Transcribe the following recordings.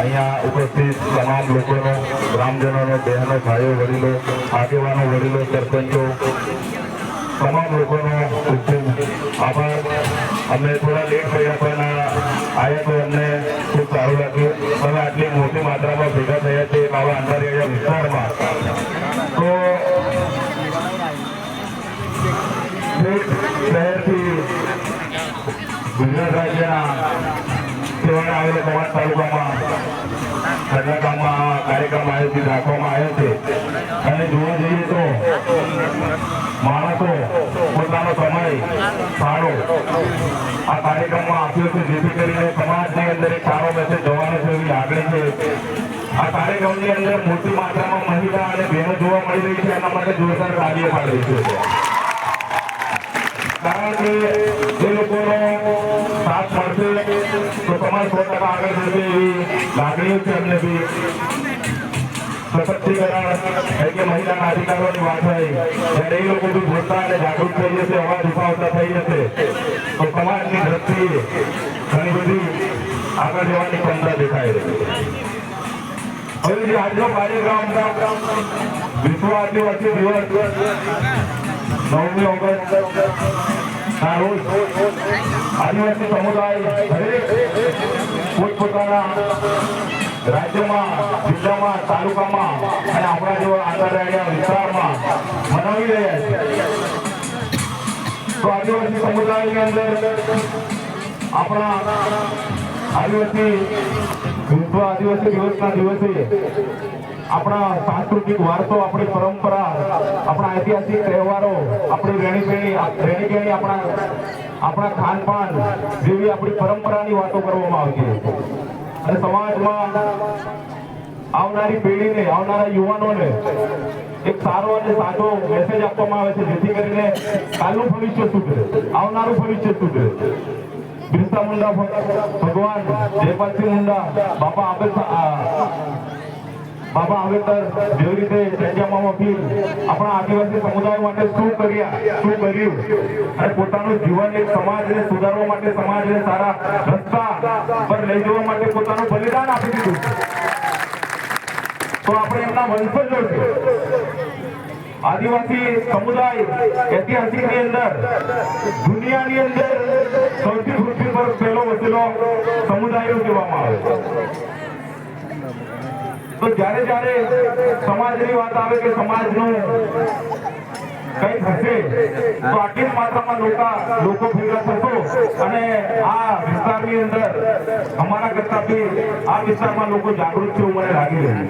અહીંયા ઉપસ્થિત તમામ લોકોનો, ગ્રામજનોનો, બહેનો, ભાઈઓ, વડીલો, આગેવાનો, વડીલો, સરપંચો, તમામ લોકોનો ખૂબ ખૂબ આભાર. અમે થોડા લેટ થયા પણ આયા તો અમને ખૂબ સારું લાગ્યું. તમે આટલી મોટી માત્રામાં ભેગા થયા છે બાબા અંધારિયા વિસ્તારમાં. તો શહેરથી ગુજરાત રાજ્યના સેવાના આવેલા સમાજ તાલુકામાં આ કાર્યક્રમ આયોજિત રાખવામાં આવ્યો છે અને જોવા જઈએ તો માણસો પોતાનો સમય ફાળો આ કાર્યક્રમમાં આપ્યો છે જેથી કરીને સમાજની અંદર એક સારો મેસેજ જવાનો છે એવી લાગણી છે આ કાર્યક્રમની અંદર મોટી માત્રામાં મહિલા અને બહેનો જોવા મળી રહી છે એના માટે જોરદાર તાલીઓ પાડી છે કારણ કે જે લોકોનો સાથ મળશે સમાજ સો આગળ જશે એવી લાગણીઓ છે અમને બી. સશક્તિકરણ એટલે મહિલાના અધિકારોની વાત હોય, ત્યારે એ લોકો અને જાગૃત થઈ જશે, અવાજ ઉઠાવતા થઈ જશે. તો સમાજની દ્રષ્ટિએ ઘણી બધી આગળ જવાની ક્ષમતા દેખાઈ રહી છે. હવે જે આજનો કાર્યક્રમ વિશ્વ આદિવાસી દિવસ નવમી ઓગસ્ટ ના રોજ આદિવાસી સમુદાય દરેક પોતપોતાના રાજ્યમાં, જિલ્લામાં, તાલુકામાં અને આપણા જેવા આંતરરાજ્ય વિસ્તારમાં મનાવી રહ્યા છે. તો આદિવાસી સમુદાયની અંદર આપણા આદિવાસી વિશ્વ આદિવાસી દિવસના દિવસે આપણા સાંસ્કૃતિક વારસો, આપણી પરંપરા, આપણા ઐતિહાસિક તહેવારો, આપણી રહેણીકરણી રહેણીકરણી આપણા આપણા ખાનપાન જેવી આપણી પરંપરાની વાતો કરવામાં આવતી હતી અને સમાજમાં આવનારી પેઢીને, આવનારા યુવાનોને એક સારો અને સાચો મેસેજ આપવામાં આવે છે, જેથી કરીને કાલનું ભવિષ્ય સુધરે, આવનારું ભવિષ્ય સુધરે. બિરસા મુંડા ભગવાન, જયપાલસિંહ મુંડા, બાપા આંબેડકર બાબા આંબેડકર જેવી રીતે ચંદ્રમામાં પીર આપણા આદિવાસી સમુદાય માટે શું કર્યા, શું કર્યું? અને પોતાનું જીવન એક સમાજને સુધારવા માટે સમાજને સારા રસ્તા પર લઈ જવા માટે પોતાનું બલિદાન આપી દીધું. તો આપણે એમના વંશજો છે આદિવાસી સમુદાય ઐતિહાસિકની અંદર, દુનિયાની અંદર સૌથી પૃથ્વી પર પહેલો વસેલો સમુદાય કહેવામાં આવે. છે તો જ્યારે જ્યારે સમાજની વાત આવે કે સમાજનું કઈ થશે તો આટલી માત્રામાં લોકો લોકો ભેગા થશો. અને આ વિસ્તારની અંદર અમારા કરતા બી આ વિસ્તારમાં લોકો જાગૃત છે મને લાગી રહ્યું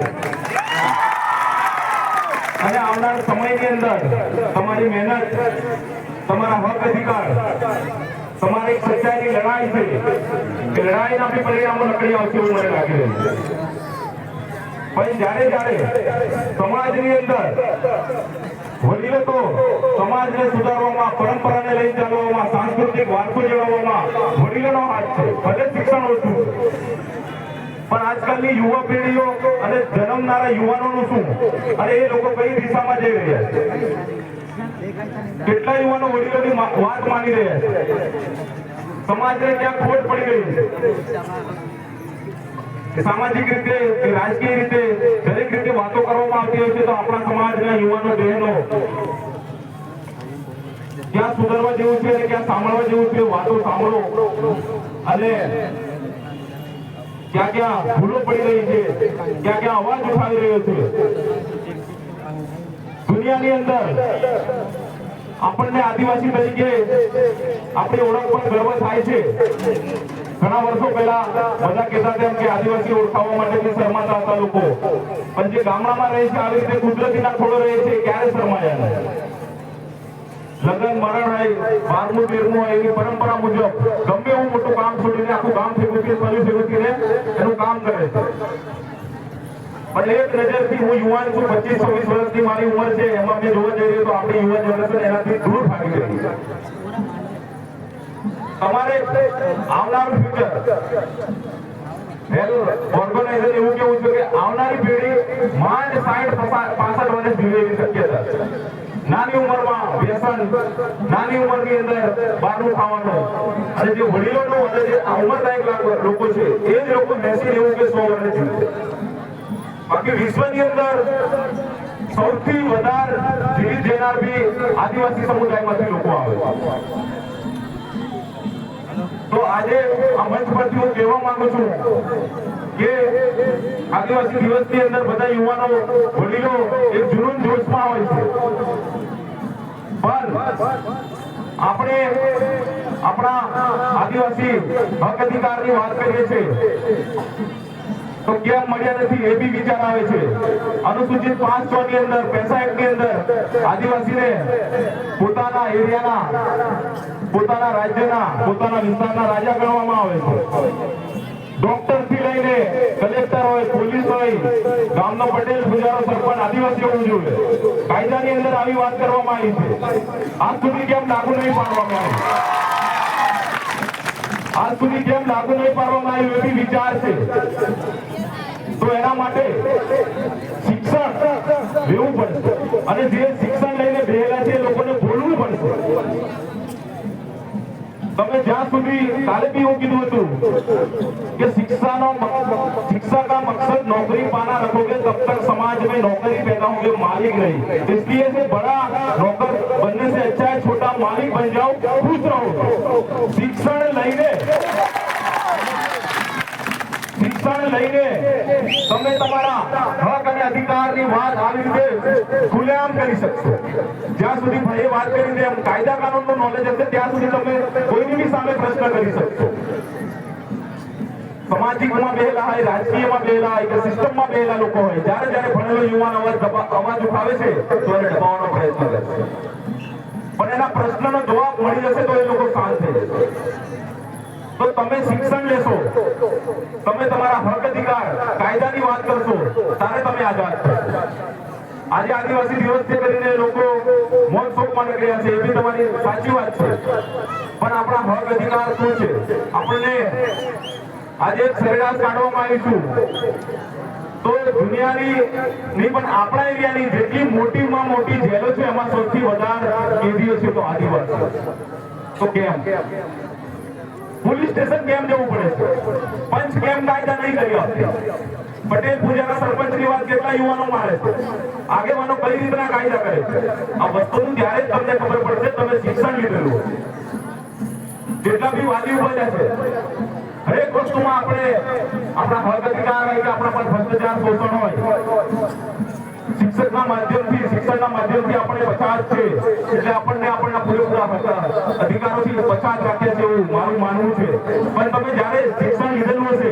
અને આવનાર સમયની અંદર તમારી મહેનત, તમારા હક અધિકાર, તમારી સચ્ચાઈની લડાઈ છે, કે લડાઈના બી પરિણામો નકળી આવશે એવું મને લાગી રહ્યું છે. પણ જ્યારે જ્યારે સમાજની અંદર વડીલે તો સમાજને સુધારવામાં, પરંપરાને લઈ ચાલવામાં, સાંસ્કૃતિક વારસો જળવવામાં વડીલોનો હાથ છે. ભલે શિક્ષણ ઓછું પણ આજકાલની યુવા પેઢીઓ અને જન્મનારા યુવાનોનું શું? અને એ લોકો કઈ દિશામાં જઈ રહ્યા છે? કેટલા યુવાનો વડીલોની વાત માની રહ્યા છે? સમાજને ક્યાં ખોટ પડી ગઈ છે? કે સામાજિક રીતે કે રાજકીય રીતે દરેક રીતે વાતો કરવામાં આવતી હોય છે તો આપણા સમાજના યુવાનો બહેનો ક્યાં સુધારવા જેવું છે અને ક્યાં સાંભળવા જેવું છે, વાતો સાંભળો. અને ક્યાં ક્યાં ભૂલો પડી રહી છે, ક્યાં ક્યાં અવાજ ઉઠાવી રહ્યો છે. દુનિયાની અંદર આપણને આદિવાસી તરીકે આપણી ઓળખ પર ગર્વ થાય છે. ઘણા વર્ષો પહેલા બધા કહેતા હતા એમ કે આદિવાસી ઓળખાવવા માટે બી શરમાતા હતા લોકો. પણ જે ગામડામાં રહે છે, આવી રીતે કુદરતીના ખોળો રહે છે ક્યારે શરમાયા લગ્ન, મરણ હોય બારમું, તેરમું હોય એવી પરંપરા મુજબ ગમે એવું મોટું કામ છોડીને આખું ગામ ભેગું કે સલી ભેગું કરીને એનું કામ કરે છે. પણ એક નજરથી હું યુવાન છું, પચીસ, છવ્વીસ વર્ષની મારી ઉંમર છે, એમાં મેં જોવા જઈ રહ્યો તો આપણી યુવા જનરેશન એનાથી દૂર ભાગી રહી છે. તમારે આવનારું ફ્યુચર ઓર્ગેનાઇઝર એવું કેવું છે અંદર અને જે વડીલોનું અને જે લોકો છે, એ જ લોકો એસી નેવું કે વિશ્વની અંદર સૌથી વધારે જીવિત જનાર બી આદિવાસી સમુદાયમાંથી લોકો આવે તો આજે આ મંચ પરથી હું કહેવા માંગુ છું કે આદિવાસી દિવસની અંદર બધા યુવાનો, વડીલો એક જુનૂન જોશમાં હોય છે. પણ આપણે આપણા આદિવાસી હક અધિકારની વાત કરીએ છીએ, તો કેમ મળ્યા નથી એ બી વિચાર આવે છે. અનુસૂચિત પાંચ છ ની અંદર પૈસા એક્ટની અંદર આદિવાસીને પોતાના એરિયાના પોતાના રાજ્યના, પોતાના વિસ્તારના રાજા ગણવામાં આવે છે. ડોક્ટરથી લઈને કલેક્ટર હોય પોલીસ હોય, ગામનો પટેલ ગુજારો સરપંચ, આદિવાસી હોવું જોઈએ. કાયદાની અંદર આવી વાત કરવામાં આવી છે. આજ સુધી કેમ લાગુ નહીં પાડવામાં આવી? આજ સુધી કેમ લાગુ નહીં પાડવામાં આવ્યું એવી વિચાર છે? તો એના માટે શિક્ષણ લેવું પડશે અને જે શિક્ષણ લઈને બેહેલા છે એ લોકોને બોલવું પડશે તમે જ્યાં સુધી કાલે બી એવું કીધું હતું कि शिक्षा नो शिक्षा का मकसद नौकरी पाना रखोगे तब तक समाज में नौकरी पैदा होंगे मालिक नहीं इसलिए से बड़ा नौकर बनने से अच्छा है छोटा मालिक बन जाओ અધિકારની વાત આવી રીતે ખુલ્લેઆમ કરી શકશો. જ્યાં સુધી ભાઈએ વાત કરી એમ કાયદા કાનૂનનું નોલેજ હશે, ત્યાં સુધી તમે કોઈની બી સામે પ્રશ્ન કરી શકશો. સામાજિકમાં બેલા હોય, રાજકીયમાં બેલા હોય, કે સિસ્ટમમાં બેલા લોકો હોય, જ્યારે જ્યારે ભણેલો યુવાન અવાજ અવાજ ઉઠાવે છે, તો એને દબાવવાનો પ્રયત્ન કરે પણ એના પ્રશ્નનો જવાબ મળી જશે તો એ લોકો શાંત થઈ જશે. તો તમે શિક્ષણ લેશો. તમે તમારા હક અધિકાર, કાયદાની વાત કરશો. ત્યારે તમે આઝાદ આજે આદિવાસી દિવસ છે કરીને લોકો મોજ શોખમાં નીકળ્યા છે, એ બી તમારી સાચી વાત છે. પણ આપણા હક અધિકાર શું છે? આપણને આજે સરેરાશ કાઢવામાં આવીશું તો દુનિયાની નહીં, પણ આપણા એરિયાની જેટલી મોટીમાં મોટી જેલો છે, એમાં સૌથી વધારે કેદીઓ છે તો આદિવાસી. તો કેમ? પોલીસ સ્ટેશન કેમ જવું પડે પંચ કેમ કાયદા નહીં કરી આપતી પટેલ પૂજાના સરપંચની વાત કેટલા યુવાનો મારે આગેવાનો કઈ રીતના કાયદા કરે આ વસ્તુનું ત્યારે જ તમને ખબર પડશે તમે શિક્ષણ લીધેલું જેટલા બી વાદી ઊભા છે, હરેક વસ્તુમાં આપણે આપણા હક અધિકાર હોય કે આપણા પર ભ્રષ્ટાચાર શોષણ હોય શિક્ષકના માધ્યમથી શિક્ષણના માધ્યમથી આપણે પચાસ છે. એટલે આપણને આપણના પૂરેપૂરા અધિકારોથી પચાસ રાખે છે એવું મારું માનવું છે. પણ તમે જ્યારે શિક્ષણ લીધેલું હશે,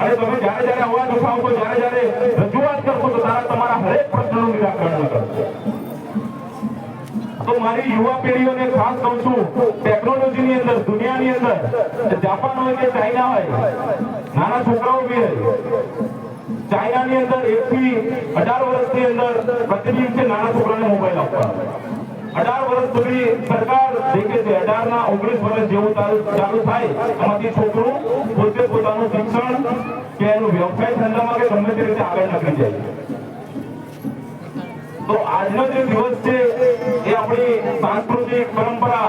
અને તમે જ્યારે જ્યારે અવાજ ઉઠાવશો જ્યારે જ્યારે રજૂઆત કરશો તો ત્યારે તમારા હરેક પ્રશ્નનું નિરાકરણ કરશો તો મારી યુવા પેઢીઓને ખાસ કહું છું, ટેકનોલોજીની અંદર, દુનિયાની અંદર જાપાન હોય કે ચાઇના હોય, નાના છોકરાઓ બી હોય ચાઇનાની અંદર એકથી અઢાર વર્ષની અંદર પ્રતિદિન છે નાના છોકરાને મોબાઈલ આપવા અઢાર વર્ષ સુધી સરકાર દેખે છે અઢાર ના ઓગણીસ વર્ષ જેવું ચાલુ થાય એમાંથી છોકરું પોતે પોતાનું શિક્ષણ કે એનું વ્યવસાય ધંધામાં કે ગમે તે રીતે આગળ નીકળી જાય. તો આજનો જે દિવસ છે, એ આપણી સાંસ્કૃતિક પરંપરા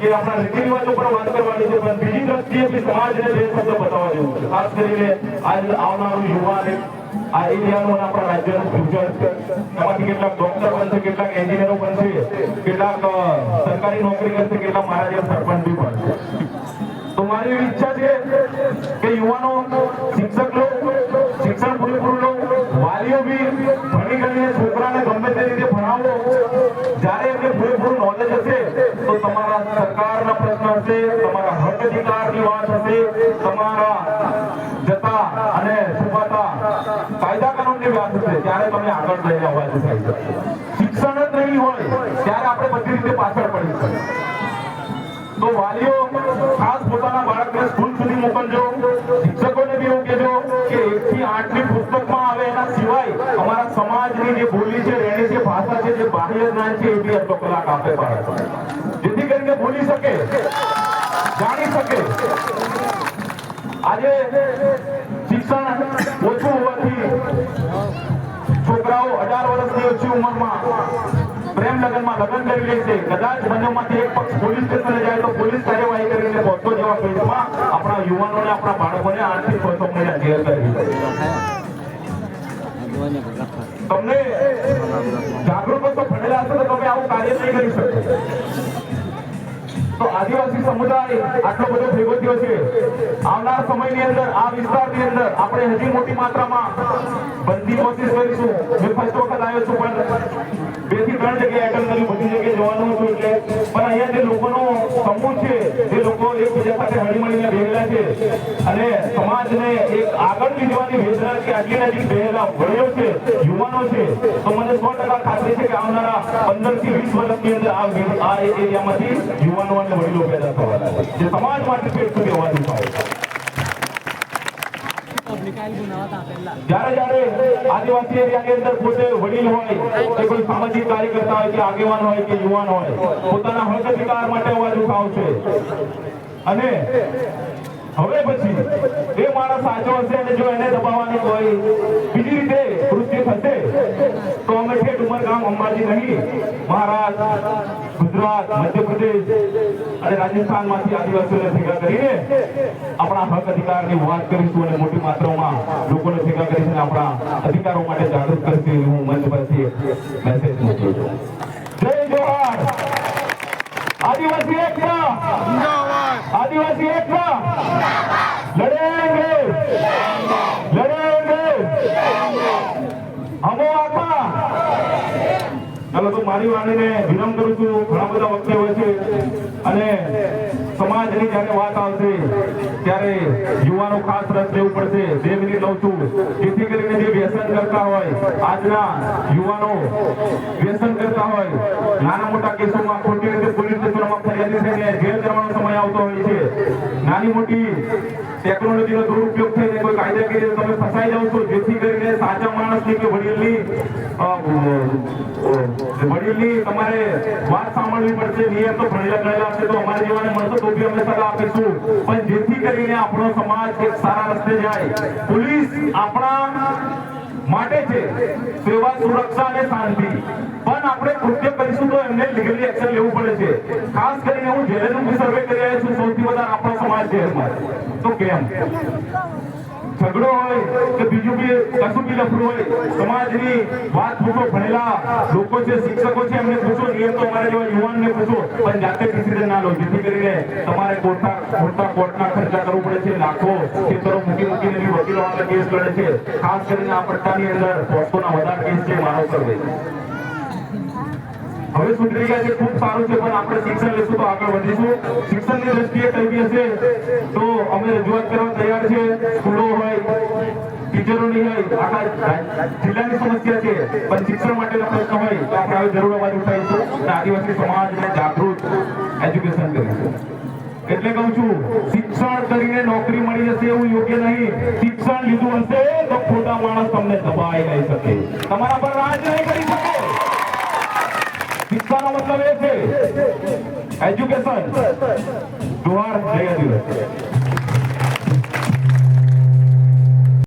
કે આપણા રીતિ રિવાજો પર વાત કરવાની છે, પણ બીજી દ્રષ્ટિએ બી સમાજને બે શબ્દ બતાવવા જેવું છે. ખાસ કરીને આજ આવનારું યુવાન આ એરિયાનું આપણા રાજ્યનું ફ્યુચર એમાંથી કેટલાક ડોક્ટર બનશે, કેટલાક એન્જિનિયરો બનશે, કેટલાક સરકારી નોકરી કરશે, કેટલાક મારા જેવા સરપંચ બી બનશે. તો મારી ઈચ્છા છે કે યુવાનો, શિક્ષક લો, શિક્ષણ પૂરેપૂરું લો, વાલીઓ બી ભણી ગણીને છોકરાને ગમે તે રીતે ભણાવો જ્યારે એમને પૂરેપૂરું નોલેજ હશે તો તમારા સરકારના પ્રશ્ન હશે તમારા હક અધિકારની વાત હશે તમારા જતા અને છુપાતા કાયદા કાનૂનની વાત હશે ત્યારે તમે આગળ લઈને અવાજ ઉઠાવી શિક્ષણ જ નહીં હોય, ત્યારે આપણે બધી રીતે પાછળ પડી તો વાલીઓ, ખાસ પોતાના બાળકને સ્કૂલ સુધી મોકલજો. શિક્ષકોને બી એવું કહેજો કે એક થી આઠની પુસ્તકમાં આવે એના સિવાય અમારા સમાજની જે બોલી છે રહેણી છે, ભાષા છે, જે બાહ્ય જ્ઞાન છે, એ બી અડધો કલાક આપે બાળક જેથી કરીને બોલી શકે જાણી શકે આજે શિક્ષણ ઓછું હોવાથી છોકરાઓ અઢાર વર્ષની ઓછી ઉંમરમાં પ્રેમ લગ્નમાં લગ્ન કરી લે છે. કદાચ બંનેમાંથી એક પક્ષ પોલીસ સ્ટેશને જાય તો પોલીસ કાર્યવાહી કરીને પહોંચતો જેવા કેસમાં આપણા યુવાનોને, આપણા બાળકોને આર્થિક ફસવણીના ઘેર કરી તમને જાગૃત તો ભણેલા હશે તો તમે આવું કાર્ય નહીં કરી શકો. તો આદિવાસી સમુદાય આટલો બધો ભેગો થયો છે. આવનાર સમયની અંદર આ વિસ્તારની અંદર આપણે હજી મોટી માત્રામાં બંધી કોશિશ કરીશું. મેં ફર્સ્ટ વખત આવ્યો છું, પણ બેથી ત્રણ જગ્યાએ એટેન્ડ કર્યું, બધી જગ્યાએ જવાનું હતું એટલે. પણ અહીંયા જે લોકોનો સમૂહ છે, જે લોકો એકબીજા સાથે હળીમળીને ભેગેલા છે અને સમાજને એક આગળ લઈ જવાની વેદના કે આટલી નજીક ભેગેલા વડીલો છે, યુવાનો છે, તો મને સો ટકા ખાતરી છે કે આવનારા પંદરથી વીસ વર્ષની અંદર આ એરિયામાંથી યુવાનો અને વડીલો પેદા થવાના છે. જે સમાજ માટે પેટ સુધી અવાજ ઉઠાવે આદિવાસી વડીલ હોય સામાજિક કાર્યકર્તા હોય, કે અને હવે પછી એ માણસ સાચો હશે અને જો એને દબાવવાની હોય બીજી રીતે કૃત્ય થશે, તો અમે ઠેઠ ઉમરગામ અંબાજી નહીં. મહારાષ્ટ્ર અધિકારો માટે જાગૃત કરતી હું મંચ પરથી મેસેજ મોકલું છું. જય જોહાર આદિવાસી એકતા. આદિવાસી એકતા. લડે ચાલો તો મારી વાણીને વિનમ કરું છું. ઘણા બધા વખતે હોય છે. અને સમાજની જ્યારે વાત આવશે, ત્યારે યુવાનો ખાસ રસ લેવું પડશે. બે મિનિટ લઉં છું. જેથી કરીને જે વ્યસન કરતા હોય, આજના યુવાનો વ્યસન કરતા હોય, નાના મોટા કેસોમાં ખોટી રીતે પોલીસ સ્ટેશનોમાં ફરિયાદી થઈને જેલ કરવાનો સમય આવતો હોય છે. નાની મોટી ટેકનોલોજીનો દુરુપયોગ થઈને કોઈ કાયદાકીય તમે ફસાઈ જાવ છો, જેથી કરીને સાચા માણસની કે વડીલની વડીલની તમારે વાત સાંભળવી પડશે, નિયમ તો ભણેલા ગયેલા હશે તો અમારા જેવાને મળશે, તો બી અમે સલાહ આપીશું. પણ જેથી કરીને આપણો સમાજ એક સારા રસ્તે જાય. પોલીસ આપણા માટે છે. સેવા, સુરક્ષા અને શાંતિ. પણ આપણે કૃત્ય કરીશું તો એમને લીગલી એક્શન લેવું પડે છે. ખાસ કરીને હું જેલેનું સર્વે કરી રહ્યો છું, સૌથી વધારે આપણા સમાજ છે. તો કેમ? ઝઘડો હોય કે બીજું બી, કશું બી લફડું હોય, સમાજની વાત પૂછો, ભણેલા લોકો છે, શિક્ષકો છે, એમને પૂછો, નિયમ તો અમારા જેવા યુવાનને પૂછો, પણ જાતે ડિસિઝન ના લો? જેથી કરીને તમારે કોર્ટના મોટા કોર્ટના ખર્ચા કરવું પડે છે, લાખો ખેતરો મૂકી મૂકીને બી વકીલો આગળ કેસ લડે છે. ખાસ કરીને આ પટ્ટાની અંદર પોસ્કોના વધારે કેસ છે, માનવ સર્વે હવે સુધરી ગયા છે, ખૂબ સારું છે, પણ આપણે શિક્ષણ લેશું તો આગળ વધીશું. શિક્ષણની દ્રષ્ટિએ કઈ બી હશે, તો અમે રજૂઆત કરવા તૈયાર છે. સ્કૂલો હોય ટીચરોની હોય સમસ્યા છે, પણ શિક્ષણ માટેનો પ્રશ્ન આપણે જરૂર અવાજ ઉઠાવીશું. અને આદિવાસી સમાજને જાગૃત એજ્યુકેશન કરીશું એટલે કહું છું, શિક્ષણ કરીને નોકરી મળી જશે એવું યોગ્ય નહીં. શિક્ષણ લીધું હશે તો ખોટા માણસ તમને દબાઈ નહીં શકે. તમારા પર રાજ નહીં કરી શકે શિક્ષાનો મતલબ એ છે એજ્યુકેશન જોહાર જય આદિવાસી